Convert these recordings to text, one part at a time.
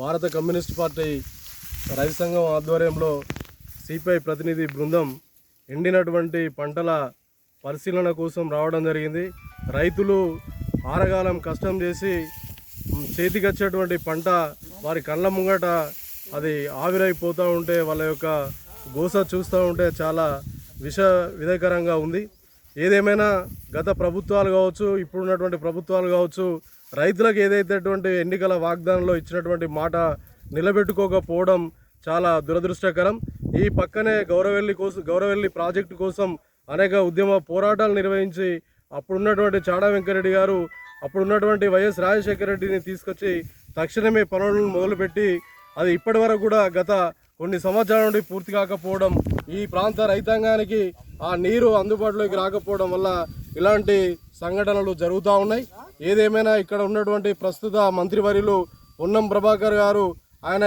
భారత communist party రైతు సంఘం ఆధ్వర్యంలో సిపిఐ ప్రతినిధి బృందం ఎండినటువంటి పంటల పరిశీలన కోసం రావడం జరిగింది. రైతులు ఆరగాలం కష్టం చేసి చేతికొచ్చేటువంటి పంట వారి కళ్ళ ముంగట అది ఆవిరైపోతూ ఉంటే వాళ్ళ యొక్క గోస చూస్తూ ఉంటే చాలా విష విధకరంగా ఉంది. ఏదేమైనా గత ప్రభుత్వాలు కావచ్చు ఇప్పుడున్నటువంటి ప్రభుత్వాలు కావచ్చు రైతులకు ఏదైతేటువంటి ఎన్నికల వాగ్దానంలో ఇచ్చినటువంటి మాట నిలబెట్టుకోకపోవడం చాలా దురదృష్టకరం. ఈ పక్కనే గౌరవెల్లి కోసం గౌరవెల్లి ప్రాజెక్టు కోసం అనేక ఉద్యమ పోరాటాలు నిర్వహించి అప్పుడున్నటువంటి చాడా వెంకరెడ్డి గారు అప్పుడున్నటువంటి వైఎస్ రాజశేఖర రెడ్డిని తీసుకొచ్చి తక్షణమే పనులను మొదలుపెట్టి అది ఇప్పటి వరకు కూడా గత కొన్ని సంవత్సరాల నుండి పూర్తి కాకపోవడం ఈ ప్రాంత రైతాంగానికి ఆ నీరు అందుబాటులోకి రాకపోవడం వల్ల ఇలాంటి సంఘటనలు జరుగుతూ ఉన్నాయి. ఏదేమైనా ఇక్కడ ఉన్నటువంటి ప్రస్తుత మంత్రివర్యులు పొన్నం ప్రభాకర్ గారు ఆయన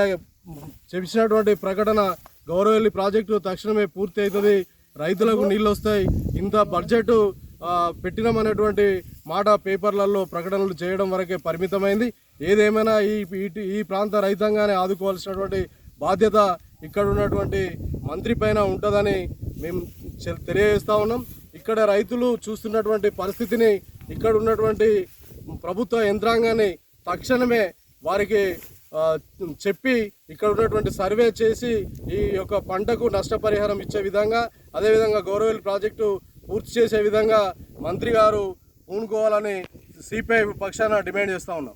చెప్పినటువంటి ప్రకటన గౌరవల్లి ప్రాజెక్టు తక్షణమే పూర్తి అవుతుంది రైతులకు నీళ్ళు వస్తాయి ఇంత బడ్జెట్ పెట్టినమనేటువంటి పెట్టినామనేటువంటి మాట పేపర్లలో ప్రకటనలు చేయడం వరకే పరిమితమైంది. ఏదేమైనా ఈ ఈ- ప్రాంత రైతాంగాన్ని ఆదుకోవాల్సినటువంటి బాధ్యత ఇక్కడ ఉన్నటువంటి మంత్రి పైన ఉంటుందని మేము తెలియజేస్తా ఉన్నాం. ఇక్కడ రైతులు చూస్తున్నటువంటి పరిస్థితిని ఇక్కడ ఉన్నటువంటి ప్రభుత్వ యంత్రాంగాన్ని తక్షణమే వారికి చెప్పి ఇక్కడ ఉన్నటువంటి సర్వే చేసి ఈ యొక్క పంటకు నష్టపరిహారం ఇచ్చే విధంగా అదేవిధంగా గౌరవల్ ప్రాజెక్టు పూర్తి చేసే విధంగా మంత్రి గారు పూనుకోవాలని సిపిఐ పక్షాన డిమాండ్ చేస్తా ఉన్నాం.